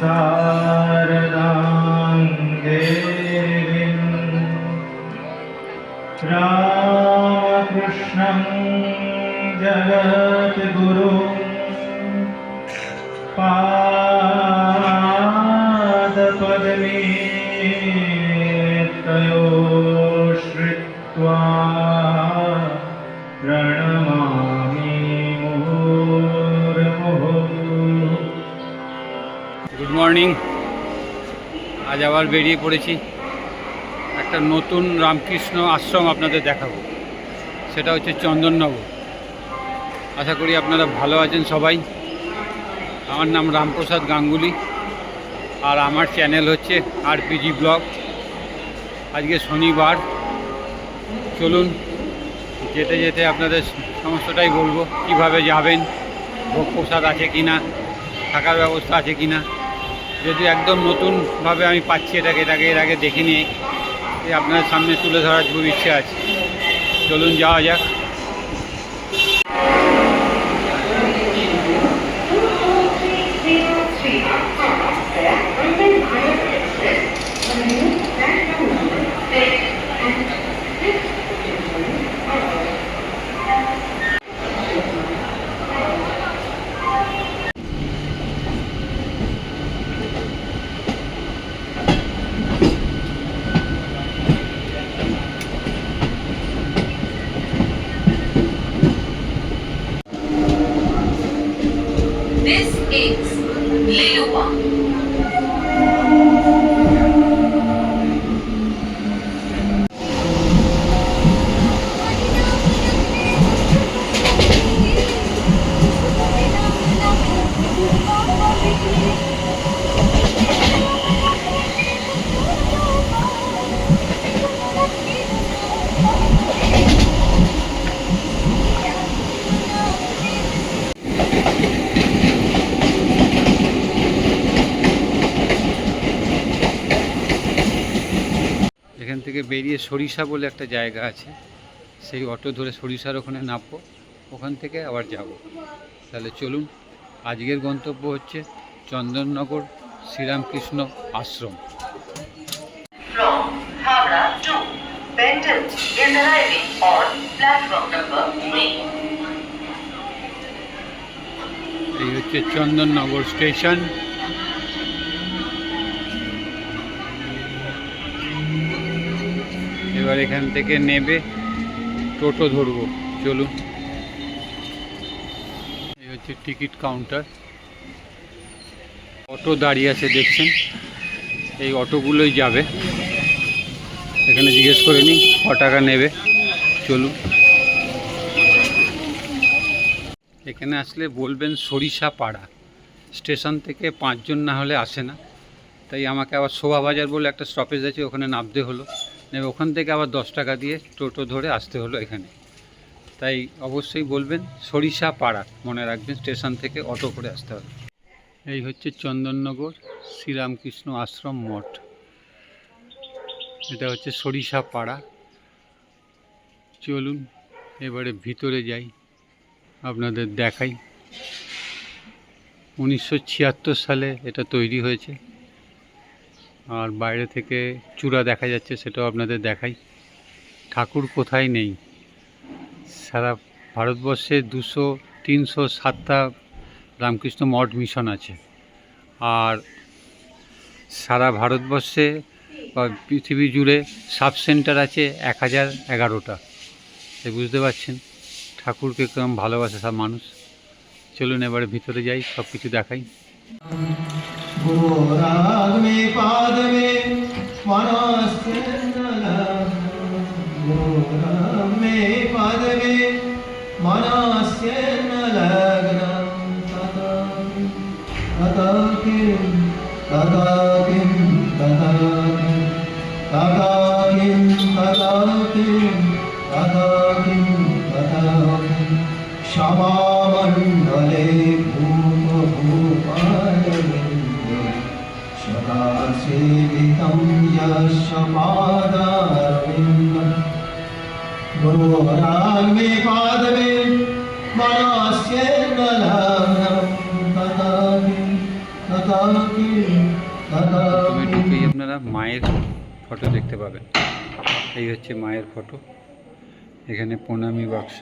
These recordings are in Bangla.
शारदां देवीं रामकृष्णं जगद्गुरुं আবার বেরিয়ে পড়েছি। একটা নতুন রামকৃষ্ণ আশ্রম আপনাদের দেখাবো। সেটা হচ্ছে চন্দননগর। আশা করি আপনারা ভালো আছেন সবাই। আমার নাম রামপ্রসাদ গাঙ্গুলি। আর আমার চ্যানেল হচ্ছে আরপিজি ব্লগ। আজকে শনিবার। চলুন, যেতে যেতে আপনাদের সমস্তটাই বলব। কীভাবে যাবেন, ভোগ প্রসাদ আছে কি না থাকার ব্যবস্থা আছে কি না যদি একদম নতুনভাবে আমি পাচ্ছি এটাকে এটাকে এর আগে দেখিনি আপনার সামনে তুলে ধরার খুব ইচ্ছে আছে। চলুন যাওয়া যাক। 利用啊！এখান থেকে বেরিয়ে সরিষা বলে একটা জায়গা আছে। সেই অটো ধরে সরিষার ওখানে নামবো। ওখান থেকে আবার যাব। তাহলে চলুন, আজকের গন্তব্য হচ্ছে চন্দননগর শ্রীরামকৃষ্ণ আশ্রম। From Howrah to Benton is arriving on platform number 3. এই হচ্ছে চন্দননগর স্টেশন। এবার এখান থেকে নেবে টোটো ধরবো। চলুন। এই হচ্ছে টিকিট কাউন্টার। অটো দাঁড়িয়ে আছে, দেখছেন? এই অটোগুলোই যাবে। এখানে জিজ্ঞেস করে নিই ক টাকা নেবে। চলুন। এখানে আসলে বলবেন সরিষা পাড়া স্টেশন থেকে পাঁচজন না হলে আসে না। তাই আমাকে আবার শোভাবাজার বলে একটা স্টপেজ আছে, ওখানে নামতে হলো। নেবে। ওখান থেকে আবার দশ টাকা দিয়ে টোটো ধরে আসতে হলো এখানে। তাই অবশ্যই বলবেন, সরিষা পাড়া মনে রাখবেন, স্টেশন থেকে অটো করে আসতে হবে। এই হচ্ছে চন্দননগর শ্রীরামকৃষ্ণ আশ্রম মঠ। এটা হচ্ছে সরিষা পাড়া। চলুন এবারে ভিতরে যাই, আপনাদের দেখাই। উনিশশো ছিয়াত্তর সালে এটা তৈরি হয়েছে। আর বাইরে থেকে চূড়া দেখা যাচ্ছে সেটাও আপনাদের দেখাই। ঠাকুর কোথায় নেই? সারা ভারতবর্ষে দুশো, তিনশো সাতটা রামকৃষ্ণ মঠ মিশন আছে। আর সারা ভারতবর্ষে বা পৃথিবী জুড়ে সাব সেন্টার আছে এক হাজার এগারোটা। তাই বুঝতে পারছেন? ঠাকুরকে কেমন ভালোবাসে সব মানুষ। চলুন এবারে ভিতরে যাই সব কিছু দেখাই। गोराग में पाद में मनस्य गोराग में पाद में मनस्य न लग्नं तथा तथा किं तथा किं तथा किं तथा किं तथा किं तथा किं तथा किं क्षमामण्डले भूतभूपायलिङ्गे सेवितं यस्य पादारविन्दम् गुरोराग्मे पादवे मनस्य न लग्नं तथापि तथा তথা কিম তথা প্রথমে কিম ঢুকেই আপনারা মায়ের ফটো দেখতে পাবেন এই হচ্ছে মায়ের ফটো এখানে প্রণামী বাক্স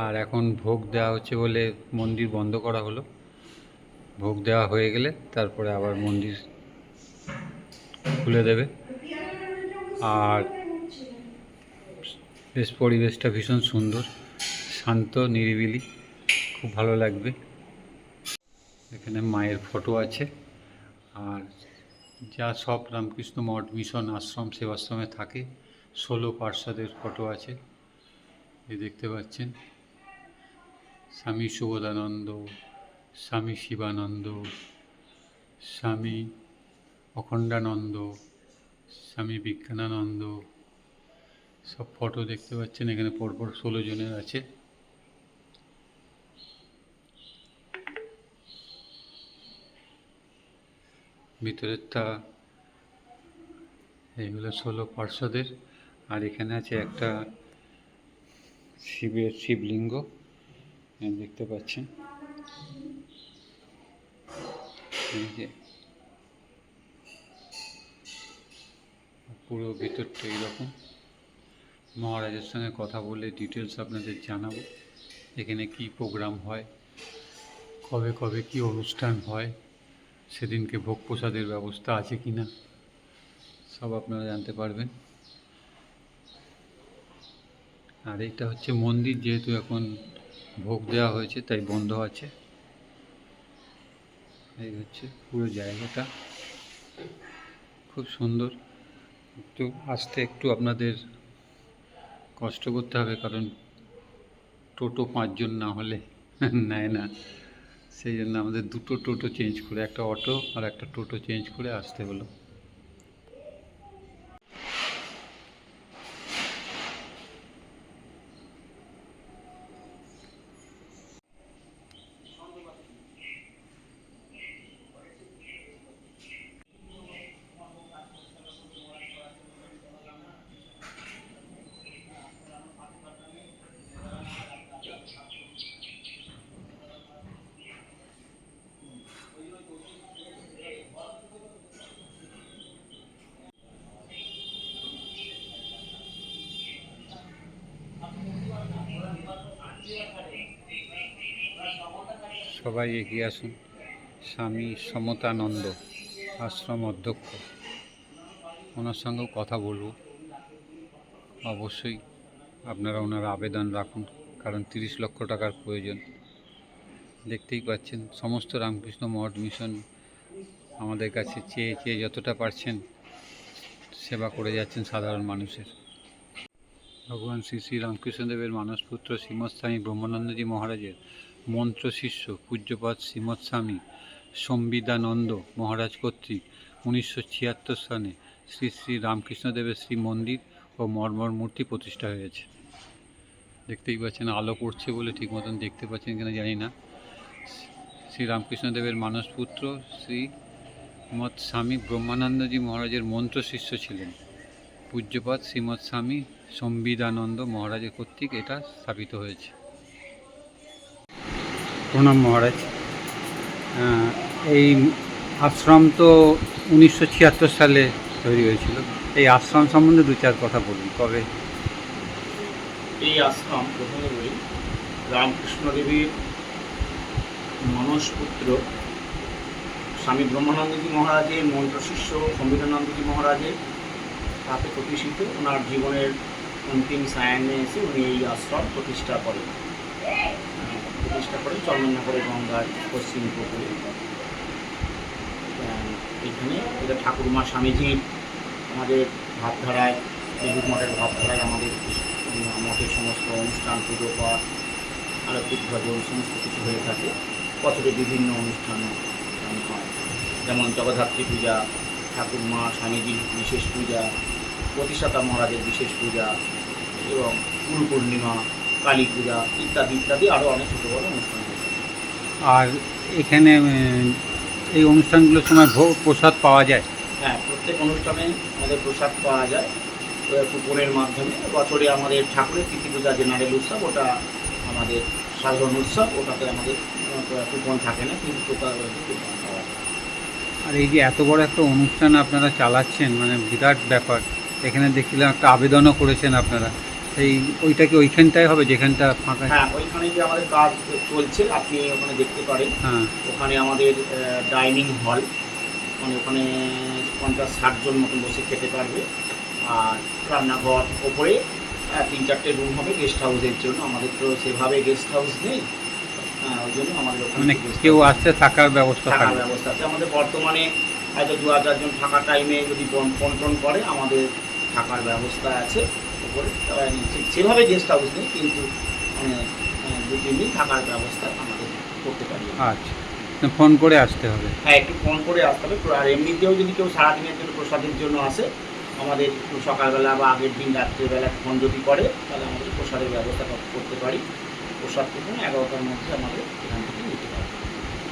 আর এখন ভোগ দেওয়া হচ্ছে বলে মন্দির বন্ধ করা হলো ভোগ দেওয়া হয়ে গেলে তারপরে আবার মন্দির খুলে দেবে। আর বেশ পরিবেশটা ভীষণ সুন্দর, শান্ত, নিরিবিলি, খুব ভালো লাগবে। এখানে মায়ের ফটো আছে। আর যা সব রামকৃষ্ণ মঠ মিশন আশ্রম সেবাশ্রমে থাকে, ষোলো পার্ষদের ফটো আছে। এই দেখতে পাচ্ছেন। স্বামী সুবোধানন্দ, স্বামী শিবানন্দ, স্বামী অখণ্ডানন্দ, স্বামী বিজ্ঞানানন্দ সব ফটো দেখতে পাচ্ছেন, এখানে পরপর ষোলো জনের আছে। ভিতরেরটা এইগুলো ষোলো পার্শ্বদের, আর এখানে আছে একটা শিবের শিবলিঙ্গ দেখতে পাচ্ছেন। পুরো ভিতরটা এইরকম। মহারাজের সঙ্গে কথা বলে ডিটেলস আপনাদের জানাব। এখানে কি প্রোগ্রাম হয়, কবে কবে কি অনুষ্ঠান হয়, সেদিনকে ভোগ প্রসাদের ব্যবস্থা আছে কি না সব আপনারা জানতে পারবেন। আর এটা হচ্ছে মন্দির, যেহেতু এখন ভোগ দেওয়া হয়েছে, তাই বন্ধ আছে। এই হচ্ছে পুরো জায়গাটা। খুব সুন্দর। একটু আসতে একটু আপনাদের কষ্ট করতে হবে, কারণ টোটো পাঁচজন না হলে নেয় না। সেই জন্য আমাদের দুটো টোটো চেঞ্জ করে, একটা অটো আর একটা টোটো চেঞ্জ করে আসতে হলো। সবাই এগিয়ে আসুন। স্বামী সমতানন্দ, আশ্রম অধ্যক্ষ। ওনার সঙ্গেও কথা বলব। অবশ্যই আপনারা ওনার আবেদন রাখুন, কারণ তিরিশ লক্ষ টাকার প্রয়োজন। দেখতেই পাচ্ছেন, সমস্ত রামকৃষ্ণ মঠ মিশন আমাদের কাছে চেয়ে চেয়ে যতটা পারছেন সেবা করে যাচ্ছেন সাধারণ মানুষের। ভগবান শ্রী শ্রী রামকৃষ্ণদেবের মানসপুত্র শ্রীমৎ স্বামী ব্রহ্মানন্দজি মহারাজের মন্ত্র শিষ্য পূজ্যপাদ শ্রীমৎ স্বামী সম্বিদানন্দ মহারাজ কর্তৃক উনিশশো ছিয়াত্তর সালে শ্রী শ্রী রামকৃষ্ণদেবের শ্রী মন্দির ও মর্মর মূর্তি প্রতিষ্ঠা হয়েছে। দেখতেই পাচ্ছেন আলো পড়ছে বলে ঠিক মতন দেখতে পাচ্ছেন কিনা জানি না। শ্রী রামকৃষ্ণদেবের মানসপুত্র শ্রী মৎ স্বামী ব্রহ্মানন্দজি মহারাজের মন্ত্র শিষ্য ছিলেন। পূজ্যপাত শ্রীমৎ স্বামী সম্বিদানন্দ মহারাজের কর্তৃক এটা স্থাপিত হয়েছে। প্রণাম মহারাজ। এই আশ্রম তো উনিশশো ছিয়াত্তর সালে তৈরি হয়েছিল। এই আশ্রম সম্বন্ধে দু চার কথা বলুন, কবে? এই আশ্রম প্রথমে বলি রামকৃষ্ণ দেবীর মানসপুত্র স্বামী ব্রহ্মানন্দজি মহারাজের, মন্ত্র শিষ্য সম্বিধানন্দজি মহারাজের হাতে প্রতিষ্ঠিত। ওনার জীবনের অন্তিম সায়ান্নে এসে উনি এই আশ্রম প্রতিষ্ঠা করেন। প্রতিষ্ঠা করেন চন্দননগরে গঙ্গার পশ্চিম উপকূলে। এখানে এটা ঠাকুরমা স্বামীজির আমাদের ভাবধারায় বিদ্যুৎ মঠের ভাবধারায় আমাদের মঠের সমস্ত অনুষ্ঠান, পুজো পাঠ আরতিক ভজন, সমস্ত কিছু হয়ে থাকে। বছরে বিভিন্ন অনুষ্ঠান হয় যেমন জগদ্ধাত্রী পূজা, ঠাকুরমা স্বামীজির বিশেষ পূজা, প্রতিষ্ঠাতা মহারাজের বিশেষ পূজা এবং গুরু পূর্ণিমা কালী পূজা ইত্যাদি ইত্যাদি আরও অনেক ছোটো বড় অনুষ্ঠান আর এখানে এই অনুষ্ঠানগুলোর সময় ভোগ প্রসাদ পাওয়া যায়? হ্যাঁ প্রত্যেক অনুষ্ঠানে আমাদের প্রসাদ পাওয়া যায়। কুপনের মাধ্যমে। বছরে আমাদের ঠাকুরের তিথি পূজা জেনারেল উৎসব ওটা আমাদের সাধারণ উৎসব ওটাতে আমাদের কুপন থাকে না কিন্তু কুপন পাওয়া যায়। আর এই যে এত বড় একটা অনুষ্ঠান আপনারা চালাচ্ছেন মানে বিরাট ব্যাপার। এখানে দেখছিলাম একটা আবেদনও করেছেন আপনারা। সেই ওইটা কি ওইখানটায় হবে যেখানটা ফাঁকা। হ্যাঁ ওইখানে যে আমাদের কাজ চলছে আপনি ওখানে দেখতে পারেন। হ্যাঁ। ওখানে আমাদের ডাইনিং হল মানে ওখানে পঞ্চাশ ষাট জন মতন বসে খেতে পারবে। আর রান্নাঘর ওপরে তিন চারটে রুম হবে গেস্ট হাউসের জন্য। আমাদের তো সেভাবে গেস্ট হাউস নেই। হ্যাঁ ওই জন্য আমাদের ওখানে মানে কেউ আসতে থাকার ব্যবস্থা থাকার ব্যবস্থা আছে। আমাদের বর্তমানে হয়তো দু হাজার জন থাকা টাইমে যদি ফোন করে আমাদের থাকার ব্যবস্থা আছে। সে- সেভাবে গেস্ট হাউস নেই কিন্তু মানে দু তিন দিন থাকার ব্যবস্থা আমাদের করতে পারি আচ্ছা। ফোন করে আসতে হবে। হ্যাঁ একটু ফোন করে আসতে হবে। আর এমনিতেও যদি কেউ সারাদিনের জন্য প্রসাদের জন্য আসে আমাদের একটু সকালবেলা বা আগের দিন রাত্রিবেলা ফোন যদি করে তাহলে আমাদের প্রসাদের ব্যবস্থা করতে পারি। প্রসাদ কিন্তু এগারোটার মধ্যে আমাদের এখান থেকে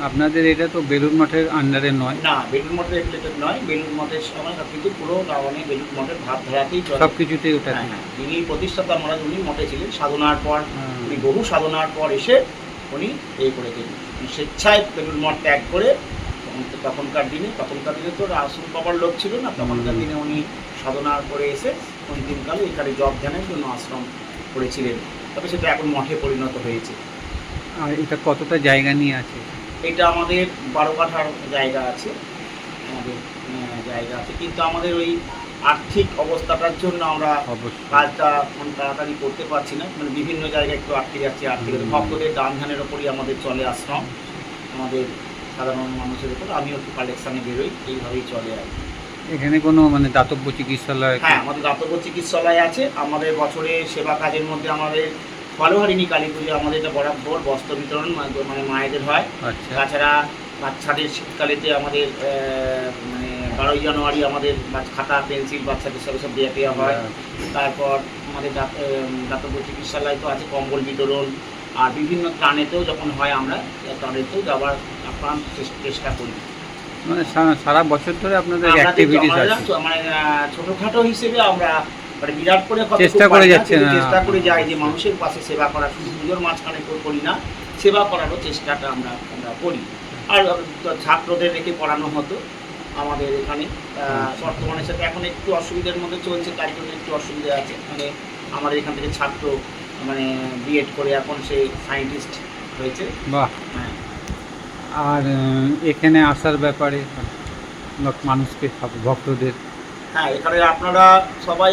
আপনাদের এটা তো বেলুর মঠের আন্ডারে নয়। না বেলুর মঠের রিলেটেড নয়। বেলুর মঠের সময় সব কিন্তু পুরো টাউনে বেলুর মঠের ভাব ধারাতেই চলে। সব কিছুতেই ওটা হ্যাঁ হ্যাঁ। যিনি প্রতিষ্ঠাতা মহারাজ উনি মঠে ছিলেন। সাধনার পর হ্যাঁ। উনি বহু সাধনার পর এসে উনি এই করেছেন স্বেচ্ছায় বেলুর মঠ ত্যাগ করে তখনকার দিনে তখনকার দিনে তো আসল বাবার লোক ছিল না। তখনকার দিনে উনি সাধনার করে এসে অন্তিমকালে এখানে জব ধ্যানের জন্য আশ্রম করেছিলেন। তবে সেটা এখন মঠে পরিণত হয়েছে। আর এটা কতটা জায়গা নিয়ে আছে? এটা আমাদের বারো কাঠার জায়গা আছে। আমাদের জায়গা আছে। কিন্তু আমাদের ওই আর্থিক অবস্থাটার জন্য আমরা কাজটা মানে তাড়াতাড়ি করতে পারছি না। মানে বিভিন্ন জায়গায় একটু আটকে যাচ্ছে আর্থিক। ভক্তদের দান ধ্যানের ওপরই আমাদের চলে আশ্রম। আমাদের সাধারণ মানুষের উপর আমিও একটু কালেকশানে বেরোই। এইভাবেই চলে আর। এখানে কোনো মানে দাতব্য চিকিৎসালয় হ্যাঁ আমাদের দাতব্য চিকিৎসালয় আছে। আমাদের বছরে সেবা কাজের মধ্যে আমাদের ফলহারিণী কালী পুজো আমাদের এটা বরাবর বস্ত্র বিতরণ মানে মায়েদের হয়। আচ্ছা। তাছাড়া বাচ্চাদের শীতকালেতে আমাদের মানে বারোই জানুয়ারি আমাদের খাতা পেন্সিল বাচ্চাদের সব সব দেওয়া দেওয়া হয়। তারপর আমাদের দাতব্য চিকিৎসালয় তো আছে কম্বল বিতরণ। আর বিভিন্ন ত্রাণেতেও যখন হয় আমরা ত্রাণেতেও যাওয়ার আপ্রাণ চেষ্টা করি। মানে সারা- বছর ধরে আপনাদের অ্যাক্টিভিটিস আছে। মানে ছোটখাটো হিসেবে আমরা মানে বিরাট করে চেষ্টা করে যাচ্ছে না, হ্যাঁ। চেষ্টা করে যাই যে মানুষের পাশে সেবা করা শুধু পুজোর মাঝখানে কর- না সেবা করারও চেষ্টাটা আমরা আমরা করি। আর ছাত্রদের রেখে পড়ানো হতো আমাদের এখানে। বর্তমানের সাথে এখন একটু অসুবিধার মধ্যে চলছে তার জন্য একটু অসুবিধা আছে। মানে আমাদের এখান থেকে ছাত্র মানে বিএড করে এখন সে সায়েন্টিস্ট হয়েছে। বাহ। হ্যাঁ। আর এখানে আসার ব্যাপারে মানুষকে ভক্তদের হ্যাঁ এখানে আপনারা সবাই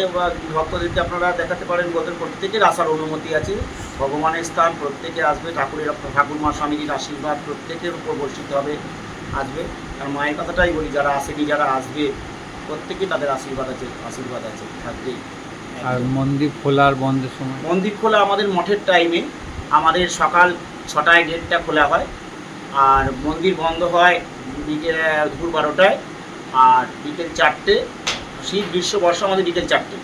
ভক্তদেরকে আপনারা দেখাতে পারেন ওদের প্রত্যেকের আসার অনুমতি আছে। ভগবানের স্থান প্রত্যেকে আসবে ঠাকুরের ঠাকুরমা স্বামীজির আশীর্বাদ প্রত্যেকের উপর বর্ষিত হবে আসবে। আর মায়ের কথাটাই বলি যারা আসেনি যারা আসবে প্রত্যেকে তাদের আশীর্বাদ আছে আশীর্বাদ আছে থাকবেই। আর মন্দির খোলার বন্ধের সময়? মন্দির খোলা আমাদের মঠের টাইমে আমাদের সকাল ছটায় গেটটা খোলা হয়। আর মন্দির বন্ধ হয় বিকেল দুপুর বারোটায়। আর বিকেল চারটে শীত গ্রীষ্ম বর্ষা আমাদের বিকেল চারটে।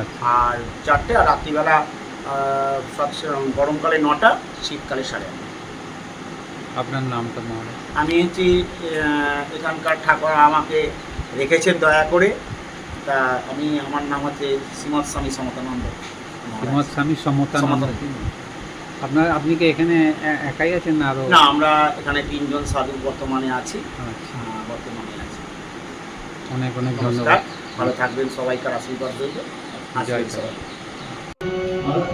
আচ্ছা। আর চারটে আর রাত্রিবেলা গরমকালে নটা শীতকালে সাড়ে আপনার নামটা মহারাজ? আমি হচ্ছি এখানকার ঠাকুর আমাকে রেখেছেন দয়া করে। তা আমি আমার নাম হচ্ছে শ্রীমৎ স্বামী সমতানন্দ শ্রীমৎ স্বামী সমতানন্দ। সমতানন্দ। আপনার আপনি কি এখানে একাই আছেন না আরও? না আমরা এখানে তিনজন সাধু বর্তমানে আছি। আচ্ছা। বর্তমানে আছি। অনেক অনেক ধন্যবাদ। ভালো থাকবেন সবাইকার আশীর্বাদ রইল আসবেন জয় জয়। সবাই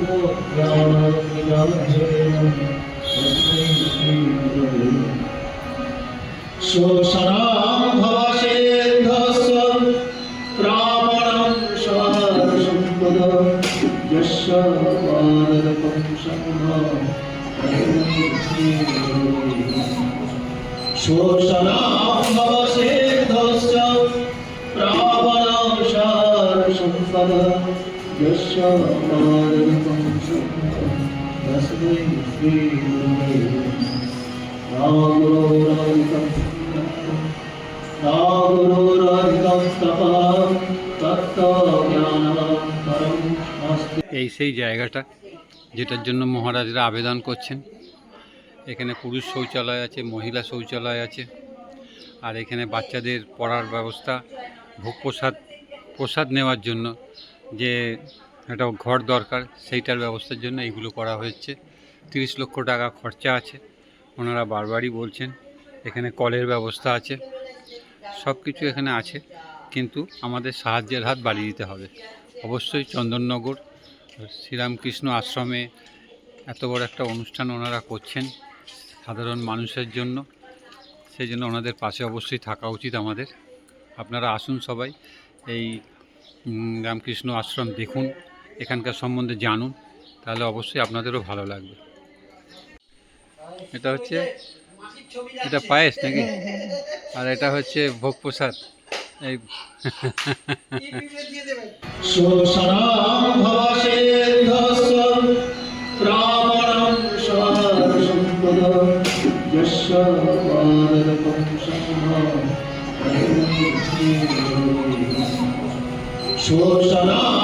শোষণাং ভবসেন্ধস্য প্রাপণং সম্পদ যস্য পাদকং সংঘ শোষণাং এই সেই জায়গাটা যেটার জন্য মহারাজরা আবেদন করছেন। এখানে পুরুষ শৌচালয় আছে, মহিলা শৌচালয় আছে, আর এখানে বাচ্চাদের পড়ার ব্যবস্থা, ভোগ প্রসাদ প্রসাদ নেওয়ার জন্য যে একটা ঘর দরকার, সেইটার ব্যবস্থার জন্য এইগুলো করা হয়েছে। তিরিশ লক্ষ টাকা খরচা আছে। ওনারা বারবারই বলছেন, এখানে কলের ব্যবস্থা আছে সব কিছু এখানে আছে, কিন্তু আমাদের সাহায্যের হাত বাড়িয়ে দিতে হবে। অবশ্যই চন্দননগর, শ্রীরামকৃষ্ণ আশ্রমে এত বড় একটা অনুষ্ঠান ওনারা করছেন সাধারণ মানুষের জন্য। সেই জন্য ওনাদের পাশে অবশ্যই থাকা উচিত আমাদের। আপনারা আসুন সবাই, এই রামকৃষ্ণ আশ্রম দেখুন। এখানকার সম্বন্ধে জানুন, তাহলে অবশ্যই আপনাদেরও ভালো লাগবে। এটা হচ্ছে এটা পায়েস নাকি? আর এটা হচ্ছে ভোগ প্রসাদ। এই শোষণাম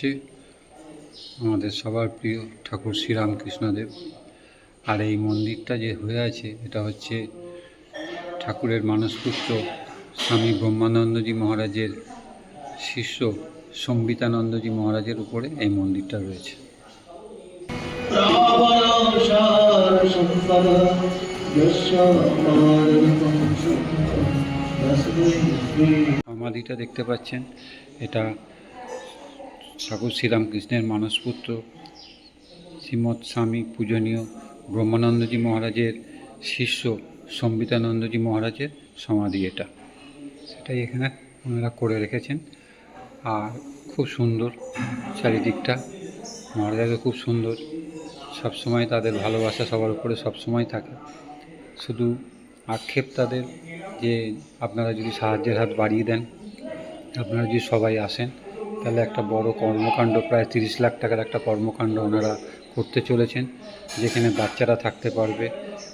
হচ্ছে আমাদের সবার প্রিয় ঠাকুর শ্রীরামকৃষ্ণদেব। আর এই মন্দিরটা যে হয়ে আছে এটা হচ্ছে ঠাকুরের মানসপুত্র স্বামী ব্রহ্মানন্দজি মহারাজের শিষ্য সম্বিতানন্দজি মহারাজের উপরে এই মন্দিরটা রয়েছে। সমাধিটা দেখতে পাচ্ছেন এটা ঠাকুর শ্রীরামকৃষ্ণের মানসপুত্র শ্রীমৎ স্বামী পূজনীয় ব্রহ্মানন্দজি মহারাজের শিষ্য সম্বিতানন্দজি মহারাজের সমাধি এটা। সেটাই এখানে ওনারা করে রেখেছেন। আর খুব সুন্দর চারিদিকটা। মহারাজাকে খুব সুন্দর। সবসময় তাদের ভালোবাসা সবার উপরে সবসময় থাকে। শুধু আক্ষেপ তাদের যে আপনারা যদি সাহায্যের হাত বাড়িয়ে দেন, আপনারা যদি সবাই আসেন তাহলে একটা বড় কর্মকাণ্ড, প্রায় তিরিশ লাখ টাকার একটা কর্মকাণ্ড ওনারা করতে চলেছেন, যেখানে বাচ্চারা থাকতে পারবে,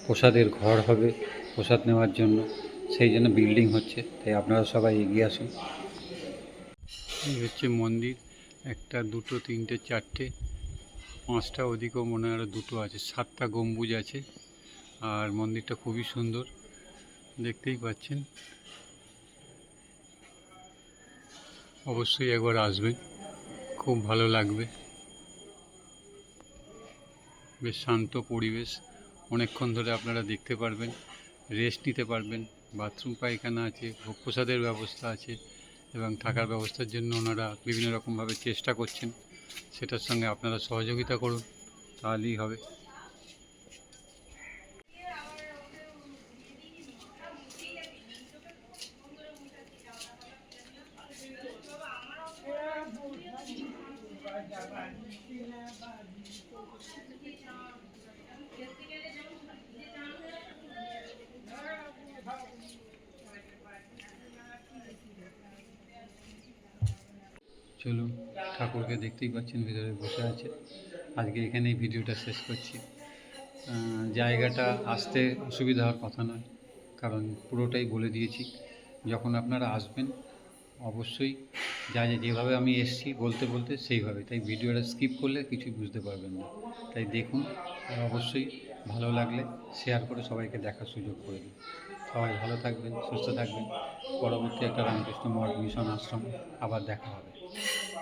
প্রসাদের ঘর হবে প্রসাদ নেওয়ার জন্য, সেই জন্য বিল্ডিং হচ্ছে, তাই আপনারা সবাই এগিয়ে আসুন। এই হচ্ছে মন্দির, একটা, দুটো, তিনটে, চারটে, পাঁচটা ওদিকেও মনে হয় দুটো আছে, সাতটা গম্বুজ আছে, আর মন্দিরটা খুবই সুন্দর, দেখতেই পাচ্ছেন। অবশ্যই একবার আসবেন খুব ভালো লাগবে। বেশ শান্ত পরিবেশ। অনেকক্ষণ ধরে আপনারা দেখতে পারবেন রেস্ট নিতে পারবেন। বাথরুম পায়খানা আছে ভোগ প্রসাদের ব্যবস্থা আছে এবং থাকার ব্যবস্থার জন্য ওনারা বিভিন্ন রকমভাবে চেষ্টা করছেন। সেটার সঙ্গে আপনারা সহযোগিতা করুন, তাহলেই হবে। চলুন ঠাকুরকে দেখতেই পাচ্ছেন, ভিতরে বসে আছে। আজকে এখানেই ভিডিওটা শেষ করছি। জায়গাটা আসতে অসুবিধা হওয়ার কথা নয়, কারণ পুরোটাই বলে দিয়েছি। যখন আপনারা আসবেন, অবশ্যই যা যা যেভাবে আমি এসছি বলতে বলতে সেইভাবে। তাই ভিডিওটা স্কিপ করলে কিছুই বুঝতে পারবেন না। তাই দেখুন, আর অবশ্যই ভালো লাগলে শেয়ার করে সবাইকে দেখার সুযোগ করে দিন। সবাই ভালো থাকবেন, সুস্থ থাকবেন। পরবর্তী একটা রামকৃষ্ণ মঠ মিশন আশ্রম আবার দেখা হবে। Thank you.